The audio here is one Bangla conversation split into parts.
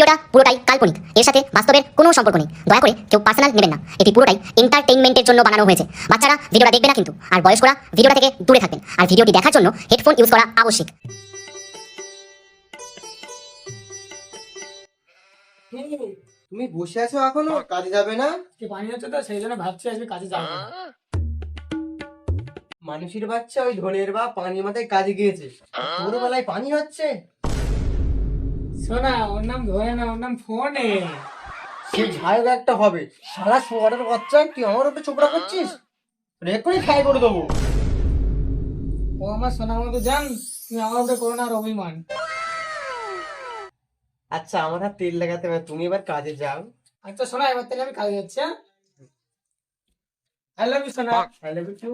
ভিডিওটা পুরোটাই কাল্পনিক। এর সাথে বাস্তবের কোনো সম্পর্ক নেই। দয়া করে কেউ পার্সোনাল নেবেন না। এটি পুরোটাই এন্টারটেইনমেন্টের জন্য বানানো হয়েছে। বাচ্চারা ভিডিওটা দেখবে না কিন্তু। আর বয়স্করা ভিডিওটা থেকে দূরে থাকবেন। আর ভিডিওটি দেখার জন্য হেডফোন ইউজ করা আবশ্যক। তুমি বসে আছো এখনও? কাজে যাবে না? কি পানি হচ্ছে তো সেই জন্য ভাবছি আজকে কাজে যাব। মানুষের বাচ্চা ওই ঢোলের বা পানির মাথায় কাজে গিয়েছে। ছোটবেলায় পানি হচ্ছে? শোনা ওর নাম ধরে না ওর নাম ফোনে। সে ঝাড় একটা হবে। সারা শোয়ারের বাচ্চা তুই আমার উপরে চোপড়া করছিস? রেক করে খাই করে দেবো। ও আমার সোনার মতো জান তুমি আমার উপরে করো না আর অভিমান। আচ্ছা আমার হাত তেল লাগাতে হবে তুমি এবার কাজে যাও। আচ্ছা শোনা এবার থেকে আমি কাজে যাচ্ছি হ্যাঁ? আই লাভ ইউ সোনা। I love you too.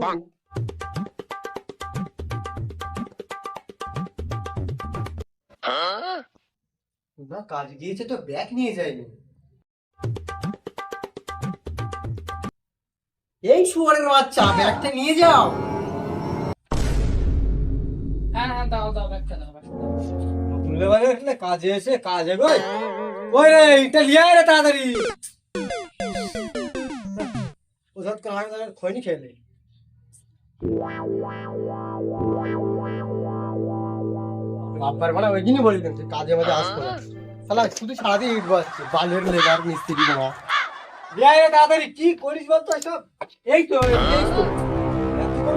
না কাজ গিয়েছে তো ব্যাগ নিয়ে যায়নি। এই শুয়ারের বাচ্চা ব্যাগটা নিয়ে যাও। হ্যাঁ হ্যাঁ দাও দাও ব্যাগটা দাও। ভুলে বাজে উঠলে কাজে এসে কাজে গই। ওই রে এটা লিয়ে আয় রে তাড়াতাড়ি। কাজ আর খয়নি খেলে বাপ্পার মানে ওই দিনই বলি কিন্তু কাজে মাঝে আসতো না শালা, শুধু সারাদিন ইট বাজছে বালের লেবার, মিস্ত্রি লিয়ে তাড়াতাড়ি, কি করিস বলতো সব এই তো এই তো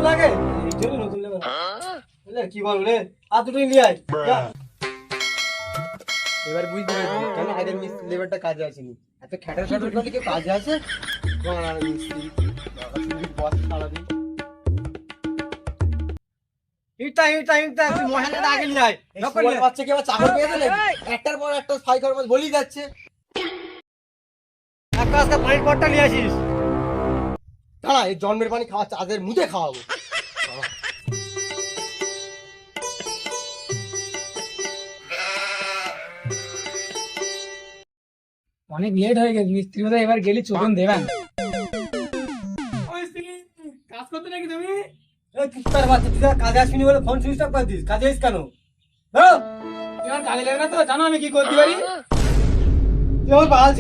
লাগে? এই জন্য নতুন লেবার। বুঝলে, কি বল রে? আর দুটোই নিয়ে আয় এবার বুঝতে পারছি কেন আগের মিস্ত্রি লেবারটা কাজে আসেনি। এত খ্যাটার খ্যাটার কাজে আসে? মিস্ত্রি? বস সারাদিন। ইটা ইটা ইটা তুই মহেন্দ্রটা আগে নিয়ে আয় নকল বাচ্চা কি আবার চাকর পেয়ে দিলে একটার পর একটা ফাই বলি যাচ্ছে। একটা আজকে পানির পটটা নিয়ে আসিস। দাঁড়া এই জন্মের পানি খাওয়া চাঁদের মুখে খাওয়াবো। অনেক লেট হয়ে গেছে মিস্ত্রি বোধহয় এবার গেলে চোদন দেবেন। কাজ করতে নাকি তুমি? এই কুত্তার বাচ্চা তুই কাজে আসবি বলে ফোন সুইচ অফ করে দিস? কাজে আসিস কেন? হ্যাঁ তোমার কাজে লাগে না তো জানো আমি কি করতে পারি তুই আমার বাল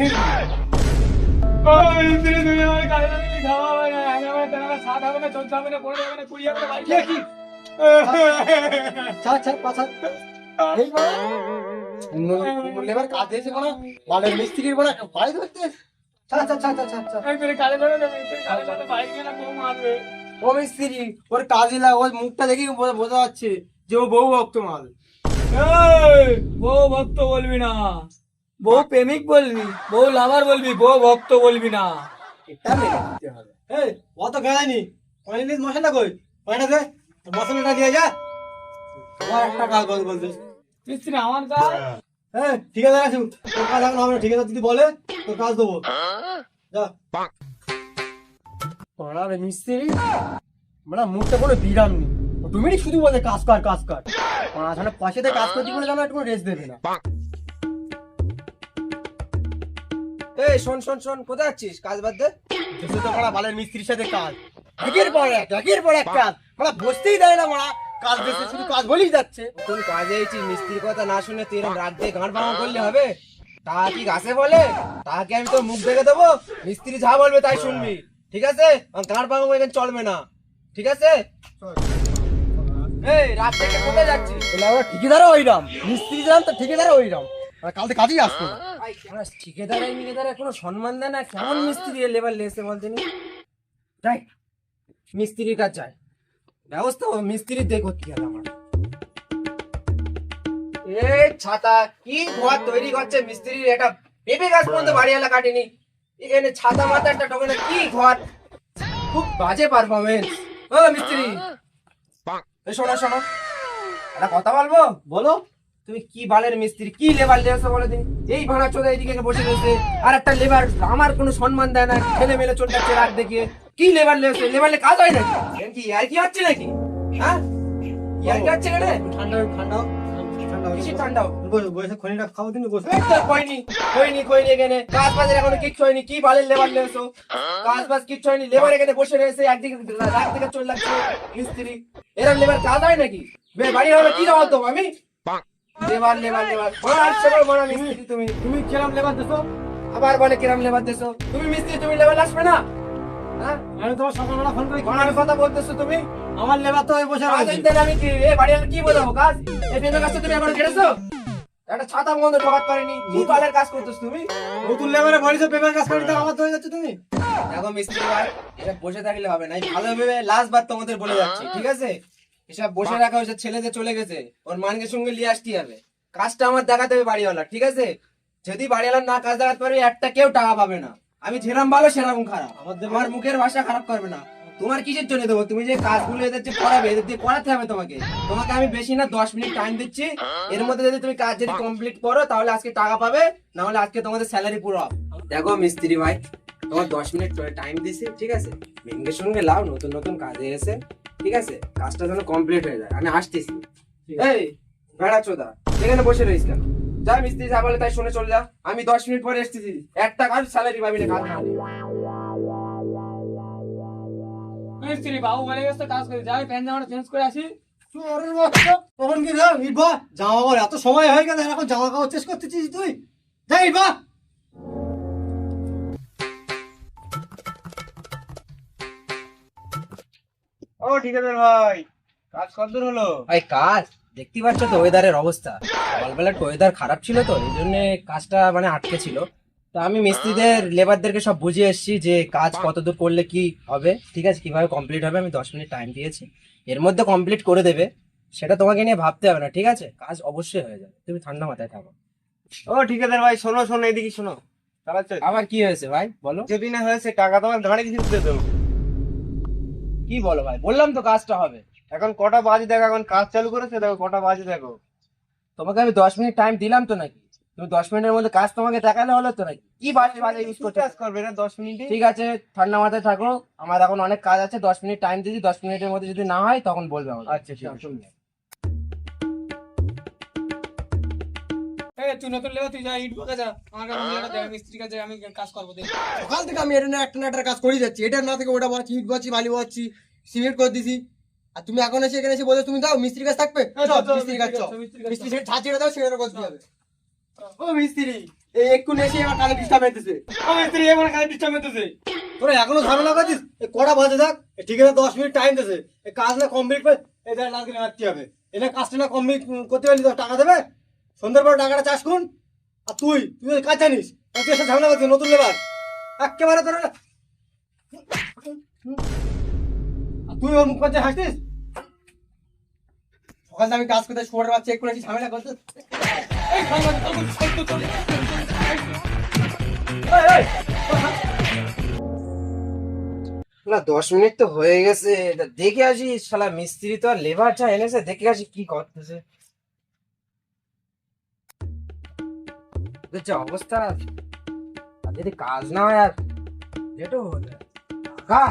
ছাড় মিস্ত্রির বলে বাড়ি ধরতে ছাড় ছাড় আমি তোর কাজে করে দেবে তুই বাইক না বউ মারবে। ও মিস্ত্রি ওর কাজে লাগ ওর মুখটা দেখি বোঝা যাচ্ছে যে ও বউ ভক্ত মাল। এই, বউ ভক্ত বলবি না। বউ প্রেমিক বলবি বউ লাভার বলবি বউ ভক্ত বলবি না। এটা মেনে নিতে হবে। এই অত গেলানি কয়নি মশলা কই? কয়না দে মশলাটা দিয়ে যা। আমার একটা কাজ বল বলছিস মিস্ত্রি আমার কাজ? হ্যাঁ ঠিক আছে তোর কাজ এখন হবে না ঠিক আছে যদি বলে তোর কাজ দেবো। যা। রে মিস্ত্রি মানে মুখটা কোনো বিরাম নেই। মিনিট শুধু বলে কাজ কর কাজ কর। মাঝখানে পাশেতে কাজ করতে বলে জানো একটু রেস্ট দেবে না। এই, শোন শোন শোন, কোথায় যাচ্ছিস? কাজ বাদ দে। দেশে তো মারা বালের মিস্ত্রির সাথে কাজ। একের পর এক, একের পর এক কাজ। মানে বসতেই দেয় না মারা কাজ দেশে শুধু কাজ বলেই যাচ্ছে। তুই কাজে এসেছিস মিস্ত্রির কথা না শুনে তুই এরকম রাত দিয়ে গান ভাঙা করলে হবে? তা কি গাছে বলে? তাকে আমি তোর মুখ দেখে দেবো? মিস্ত্রি যা বলবে তাই শুনবি। ঠিক আছে? গান ভাঙাবো এখানে চলবে না। ঠিক আছে? এই থেকে কোথায় আমরা ওইরাম মিস্ত্রি তো কাজেই আসতো না। মিকেদারে কোনো সম্মান দেয় না। কেমন মিস্ত্রি লেবার লেসে যাই মিস্ত্রির কাজ যায়। ব্যবস্থা মিস্ত্রি করতে আমার। এই ছাতা কি ঘর তৈরি করছে মিস্ত্রির? এটা পেঁপে গাছ পর্যন্ত বাড়িওয়ালা কাটেনি। এখানে ছাতা মাথা একটা টোকানো কি ঘর? খুব বাজে পারফরমেন্স ও, মিস্ত্রি। শোনো শোনো। একটা কথা বলব? বলো। তুমি কি বালের মিস্ত্রি? কি লেবার লেগেছে বলে দিন এই ভাড়া চোদা এদিকে বসে রয়েছে। আর একটা লেবার আমার কোনো সম্মান দেয় না। ঠেলে মেলে চলে যাচ্ছে রাত দেখিয়ে। কি লেবার লেগেছে লেবার কাজ হয় নাকি? কি ইয়ার কি হচ্ছে নাকি? হ্যাঁ? ইয়ার কি হচ্ছে ঠান্ডা ঠান্ডা। কিসের ঠান্ডা? বসে- বসে খনিটা খাব কিন্তু বসে। কইনি কইনি কইনি এখানে। কাজ বাজের এখনও কিচ্ছু হয়নি কি বালের লেবার লেগেছো কাজ বাজ কিচ্ছু হয়নি লেবার এখানে বসে রয়েছে একদিকে রাত থেকে চলে মিস্ত্রি। এরকম লেবার কাজ হয় নাকি? বাড়ি হবে কি জবাব দেবো আমি? Labour labour labour. আসছে মিস্ত্রি তুমি। তুমি কিরম লেবার দেছো? আবার বলে কিরাম লেবার দেছো? তুমি মিস্ত্রি তুমি লেবার আসবে না? হ্যাঁ? আমি তোমার সকালবেলা ফোন করে মারার কথা বলতেছো তুমি? আমার লেবার তো ওই বসে কাজ আমি কি এ বাড়ি আমি কি বোঝাবো কাজ? এই পেঁপে গাছটা তুমি এখন কেটেছো? একটা ছাতা বন্ধ ঢোকাতে পারিনি কি বালের কাজ করতেছো তুমি? নতুন লেবারে বলিছো পেপার কাজ করতে আমার হয়ে যাচ্ছে তুমি। দেখো মিস্ত্রি ভাই এটা বসে থাকলে হবে না। ভালো ভেবে লাস্ট বার তোমাদের বলে যাচ্ছি ঠিক আছে? এসব বসে রাখা হয়েছে ছেলেদের চলে গেছে। ওর মানকে সঙ্গে নিয়ে আসতে হবে। কাজটা আমার দেখাতে হবে বাড়িওয়ালা ঠিক আছে? যদি বাড়িওয়ালা না কাজ দেখাতে পারবে একটা কেউ টাকা পাবে না। আমি যেরাম ভালো সেরকম খারাপ। আমার মুখের ভাষা খারাপ করবে না। তোমার কিসের জন্য দেবো? তুমি যে কাজগুলো এদের যে করাবে এদের দিয়ে করাতে হবে তোমাকে। তোমাকে আমি বেশি না দশ মিনিট টাইম দিচ্ছি। এর মধ্যে যদি তুমি কাজ যদি কমপ্লিট করো তাহলে আজকে টাকা পাবে না হলে আজকে তোমাদের স্যালারি পুরো। দেখো মিস্ত্রি ভাই তোমার দশ মিনিট করে টাইম দিছি ঠিক আছে? ভেঙ্গে সঙ্গে লাও নতুন নতুন কাজে এসে ঠিক আছে? কাজটা যেন কমপ্লিট হয়ে যায়। আমি আসতেছি। এই বেড়া চোদা এখানে বসে কেন? যা মিস্ত্রি যা বলে তাই শুনে চলে যা। আমি দশ মিনিট পরে এসতেছি একটা কাজ স্যালারি পাবি না কাজ মিস্ত্রি বাবু বলে গেছে কাজ করে। যাই প্যান জামাটা চেঞ্জ করে আসি। চোরের তখন কি ইটবা জামা কাপড় এত সময় হয়ে গেছে এখন জামা কাপড় চেস করতেছিস তুই? যা ইটবা ও ঠিক আছে ভাই। কাজ কতদূর হলো? ভাই কাজ? দেখতে পাচ্ছ তো ওয়েদারের অবস্থা। সকালবেলা ওয়েদার খারাপ ছিল তো এই জন্য কাজটা মানে আটকে ছিল। তো আমি মিস্ত্রিদের লেবারদেরকে সব বুঝিয়ে এসেছি যে কাজ কতদূর করলে কি হবে ঠিক আছে কীভাবে কমপ্লিট হবে আমি দশ মিনিট টাইম দিয়েছি। এর মধ্যে কমপ্লিট করে দেবে সেটা তোমাকে নিয়ে ভাবতে হবে না ঠিক আছে? কাজ অবশ্যই হয়ে যাবে তুমি ঠান্ডা মাথায় থাকো। ও ঠিকাদার ভাই শোনো শোনো এদিকে শোনো। আবার কি হয়েছে ভাই বলো? যদি না হয়েছে টাকা তোমার কিছু দিয়ে দেবো। কি বলো ভাই বললাম তো কাজটা হবে। এখন কটা বাজে দেখো এখন কাজ চালু করেছে দেখো কটা বাজে দেখো। তোমাকে আমি দশ মিনিট টাইম দিলাম তো নাকি? তুমি দশ মিনিটের মধ্যে কাজ তোমাকে দেখালে হলো তো নাকি? কি বাজে বাজে ইউজ করছ? কাজ করবে না দশ মিনিটে? ঠিক আছে ঠান্ডা মাথায় থাকো। আমার এখন অনেক কাজ আছে দশ মিনিট টাইম দিয়েছি দশ মিনিটের মধ্যে যদি না হয় তখন বলবে আমাকে। আচ্ছা, ঠিক আছে। তুই নতুন লেবার তুই যা ইট বকা যা আমার দেয় মিস্ত্রি কাছে আমি কাজ করব দেখ। সকাল থেকে আমি এটা না একটা না একটা কাজ করে যাচ্ছি। এটা না থেকে ওটা বলছি ইট বলছি বালি বলছি সিমেন্ট করে দিছি। আর তুমি এখন এসে এখানে এসে বলে তুমি দাও মিস্ত্রি কাজ থাকবে? চল, মিস্ত্রি মিস্ত্রি সেটা ছাড় ছেড়ে দাও সেটা করতে হবে ও মিস্ত্রি এই এসে আমার কাজে ডিস্টার্ব হইতেছে। ও মিস্ত্রি ডিস্টার্ব তোরা এখনও ঝামেলা করছিস? কটা বাজে থাক ঠিক আছে দশ মিনিট টাইম দিয়েছে। এই কাজ না কমপ্লিট করে এই দেড় লাখ দিলে মারতে হবে। এটা কাজটা না কমপ্লিট করতে পারলি তো টাকা দেবে? সন্ধ্যার পর টাকাটা চাষ করুন। আর তুই তুই কাজ জানিস? তুই এসে ঝামেলা করছিস নতুন লেবার। একেবারে তোরা আর তুই ওর মুখ পাচ্ছে থেকে আমি কাজ করতে শোয়ার বাচ্চা চেক করেছি। ঝামেলা করতে না, দশ মিনিট তো হয়ে গেছে। দেখে আসি, শালা মিস্ত্রি তো আর লেবার যা এনেছে, দেখে আসি কি করতেছে। যে অবস্থা। যদি কাজ না হয় আর হলে। টাকা?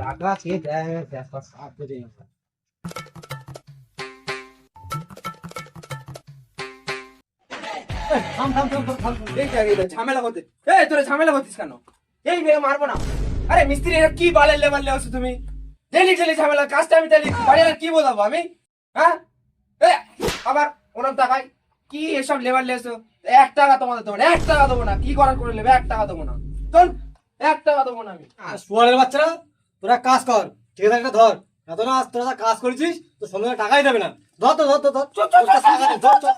টাকা কে দেয়? থাম থাম থাম থাম, থাম। এই জায়গায় তো ঝামেলা করতে এই তোরা ঝামেলা করতিস কেন? এই মেয়ে মারবো না। আরে মিস্ত্রি এরা কি বালের লেবার লেওছো তুমি? ডেলি ডেলি ঝামেলা কাজটা আমি ডেলি বাড়ি আর কি বোঝাবো আমি? হ্যাঁ? এ, আবার ওরম টাকায় কি এসব লেবার লেছো এক টাকা তোমাদের দেবো না এক টাকা দেবো না। কি করার করে নেবে এক টাকা দেবো না। চল এক টাকা দেবো না আমি। শুয়ারের বাচ্চারা তোরা কাজ কর ঠিক আছে ধর। এত না তোরা কাজ করেছিস তো সন্ধ্যে টাকাই দেবে না। ধর তো ধর তো ধর। চল, চল, চল, তোর ধর, ধর।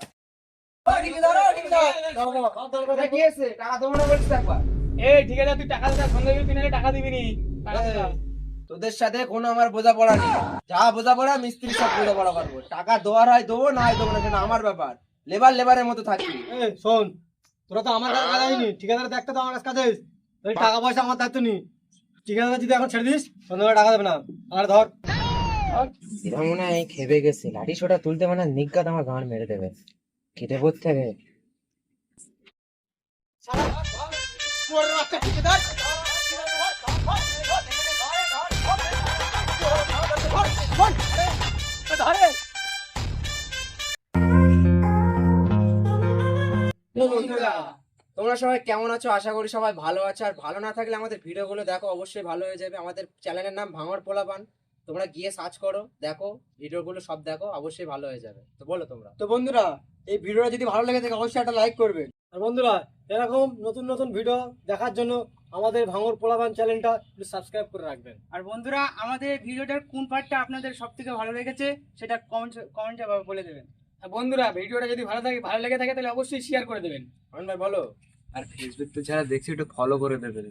তোদের সাথে কোনো আমার বোঝাপড়া নেই। যা বোঝাপড়া মিস্ত্রি সব বোঝাপড়া করব। টাকা দেওয়ার হয় দেবো না হয় দেবো না সেটা আমার ব্যাপার। লেবার লেবারের মতো থাকবি। শোন তোরা তো আমার কাছে কাজ আইনি ঠিকাদার দেখতে তো আমার কাছে কাজ টাকা পয়সা আমার দায়িত্ব নি ঠিকাদার যদি এখন ছেড়ে দিস সন্ধ্যাবেলা টাকা দেবে না। আর ধর। মনে হয় খেপে গেছে। লাঠি ছোটা তুলতে মানে নিজ্ঞাত আমার গান মেরে দেবে। কেটে পড়তে হবে। তোমরা সবাই কেমন আছো? আশা করি সবাই ভালো আছো। আর ভালো না থাকলে আমাদের ভিডিওগুলো দেখো, অবশ্যই ভালো হয়ে যাবে। আমাদের চ্যানেলের নাম ভাঙর পোলাপান। তোমরা গিয়ে সার্চ করো দেখো ভিডিওগুলো সব দেখো অবশ্যই ভালো হয়ে যাবে। তো বলো তোমরা। তো বন্ধুরা এই ভিডিওটা যদি ভালো লেগে থাকে অবশ্যই একটা লাইক করবে। আর বন্ধুরা এরকম নতুন নতুন ভিডিও দেখার জন্য আমাদের ভাঙর পোলাবান চ্যানেলটা একটু সাবস্ক্রাইব করে রাখবেন। আর বন্ধুরা আমাদের ভিডিওটার কোন পার্টটা আপনাদের সব থেকে ভালো লেগেছে সেটা কমেন্ট কমেন্টে বলে দেবেন। আর বন্ধুরা ভিডিওটা যদি ভালো থাকে ভালো লেগে থাকে তাহলে অবশ্যই শেয়ার করে দেবেন। ভাই বলো। আর ফেসবুক তো যারা দেখছি একটু ফলো করে দেবেন।